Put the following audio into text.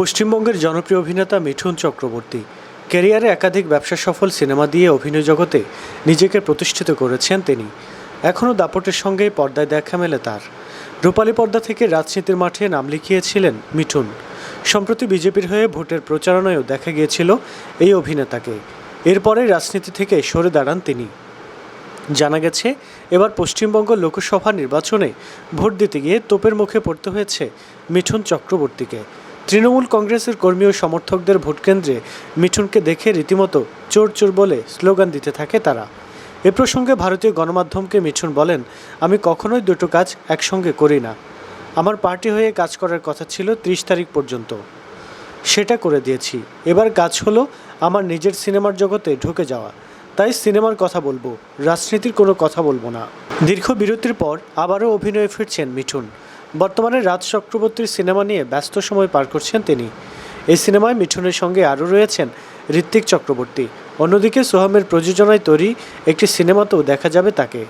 পশ্চিমবঙ্গের জনপ্রিয় অভিনেতা মিঠুন চক্রবর্তী ক্যারিয়ারে একাধিক ব্যবসা সফল সিনেমা দিয়ে অভিনয় জগতে নিজেকে প্রতিষ্ঠিত করেছেন তিনি। এখনও দাপটের সঙ্গেই পর্দায় দেখা মেলে তার। রূপালী পর্দা থেকে রাজনীতির মাঠে নাম লিখিয়েছিলেন মিঠুন। সম্প্রতি বিজেপির হয়ে ভোটের প্রচারণায়ও দেখা গিয়েছিল এই অভিনেতাকে। এরপরে রাজনীতি থেকে সরে দাঁড়ান তিনি। জানা গেছে, এবার পশ্চিমবঙ্গ লোকসভা নির্বাচনে ভোট দিতে গিয়ে তোপের মুখে পড়তে হয়েছে মিঠুন চক্রবর্তীকে। তৃণমূল কংগ্রেসের কর্মী ও সমর্থকদের ভোটকেন্দ্রে মিঠুনকে দেখে রীতিমতো চোর চোর বলে স্লোগান দিতে থাকে তারা। এ প্রসঙ্গে ভারতীয় গণমাধ্যমকে মিঠুন বলেন, আমি কখনোই দুটো কাজ একসঙ্গে করি না। আমার পার্টি হয়ে কাজ করার কথা ছিল ত্রিশ তারিখ পর্যন্ত। সেটা করে দিয়েছি। এবার কাজ হলো আমার নিজের সিনেমার জগতে ঢুকে যাওয়া। তাই সিনেমার কথা বলব, রাজনীতির কোনো কথা বলব না। দীর্ঘ বিরতির পর আবারও অভিনয়ে ফিরছেন মিঠুন। বর্তমানে রাজ চক্রবর্তীর সিনেমা নিয়ে ব্যস্ত সময় পার করছেন তিনি। এই সিনেমায় মিঠুনের সঙ্গে আরও রয়েছেন ঋত্বিক চক্রবর্তী। অন্যদিকে সোহামের প্রযোজনায় তৈরি একটি সিনেমাতেও দেখা যাবে তাকে।